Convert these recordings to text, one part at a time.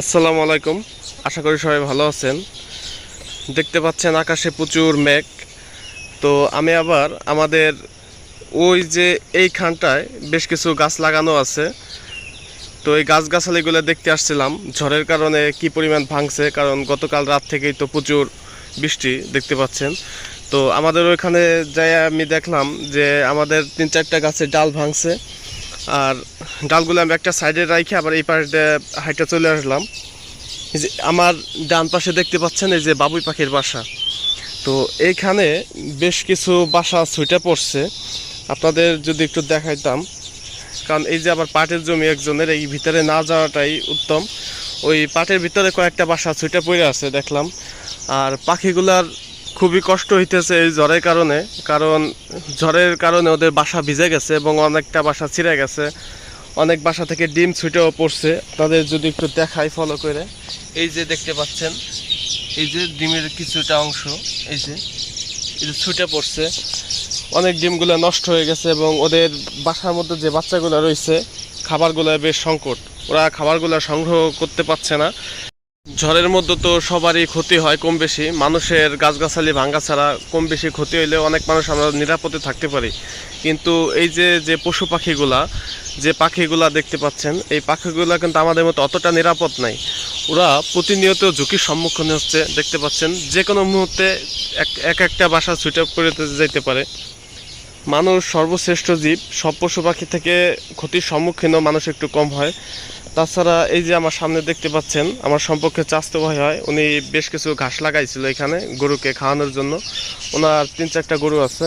আসসালামু আলাইকুম। আশা করি সবাই ভালো আছেন। দেখতে পাচ্ছেন আকাশে প্রচুর মেঘ। তো আমি আবার আমাদের ওই যে এইখানটায় বেশ কিছু গাছ লাগানো আছে। তো এই গাছগাছালিগুলো দেখতে আসছিলাম। ঝড়ের কারণে কি পরিমাণ ভাঙছে? কারণ গতকাল রাত থেকেই তো প্রচুর বৃষ্টি দেখতে পাচ্ছেন। তো আমাদের ওইখানে যাই আমি দেখলাম যে আমাদের তিন চারটা গাছের ডাল ভাঙছে। আর ডালগুলো আমি একটা সাইডে রাখি আবার এই পাশে হাইটা চলে আসলাম। যে আমার ডান পাশে দেখতে পাচ্ছেন এই যে বাবুই পাখির বাসা। তো এইখানে বেশ কিছু বাসা ছুটে পড়ছে। আপনাদের যদি একটু দেখাইতাম, কারণ এই যে আবার পাটের জমি একজনের, এই ভিতরে না যাওয়াটাই উত্তম। ওই পাটের ভিতরে কয়েকটা বাসা ছুটে পড়ে আছে, দেখলাম। আর পাখিগুলার খুবই কষ্ট হইতেছে এই ঝড়ের কারণে, কারণ ঝড়ের কারণে ওদের বাসা ভিজে গেছে এবং অনেকটা বাসা ছিঁড়ে গেছে। অনেক বাসা থেকে ডিম ছুটেও পড়ছে। তাদের যদি একটু দেখাই ফলো করে। এই যে দেখতে পাচ্ছেন, এই যে ডিমের কিছুটা অংশ, এই যে এই যে ছুটে পড়ছে। অনেক ডিমগুলো নষ্ট হয়ে গেছে এবং ওদের বাসার মধ্যে যে বাচ্চাগুলো রয়েছে, খাবারগুলো বেশ সংকট। ওরা খাবারগুলো সংগ্রহ করতে পারছে না। ঝড়ের মধ্যে তো সবারই ক্ষতি হয় কম বেশি। মানুষের গাছগাছালি ভাঙ্গা ছাড়া কম বেশি ক্ষতি হইলে অনেক মানুষ আমরা নিরাপদে থাকতে পারি। কিন্তু এই যে যে পশু পাখিগুলা, যে পাখিগুলা দেখতে পাচ্ছেন, এই পাখিগুলা কিন্তু আমাদের মতো অতটা নিরাপদ নাই। ওরা প্রতিনিয়ত ঝুঁকির সম্মুখীন হচ্ছে, দেখতে পাচ্ছেন। যে কোনো মুহূর্তে এক এক একটা বাসা ছুটে করে যেতে পারে। মানুষ সর্বশ্রেষ্ঠ জীব, সব পশু পাখি থেকে ক্ষতির সম্মুখীনও মানুষ একটু কম হয়। তাছাড়া এই যে আমার সামনে দেখতে পাচ্ছেন, আমার সম্পর্কে চাস্তো ভাই হয়, উনি বেশ কিছু ঘাস লাগাইছিল এখানে গরুকে খাওয়ানোর জন্য। ওনার তিন চারটা গরু আছে।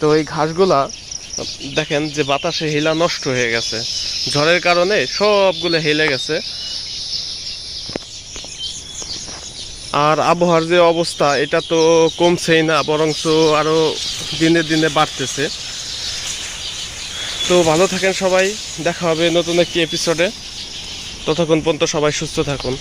তো এই ঘাসগুলা, দেখেন যে বাতাসে হিলা নষ্ট হয়ে গেছে। ঝড়ের কারণে সবগুলো হেলে গেছে। আর আবহাওয়ার যে অবস্থা, এটা তো কমছেই না, বরঞ্চ আরও দিনে দিনে বাড়তেছে। তো ভালো থাকেন সবাই, দেখা হবে নতুন একটি এপিসোডে ততক্ষণ পর্যন্ত সবাই সুস্থ থাকুন।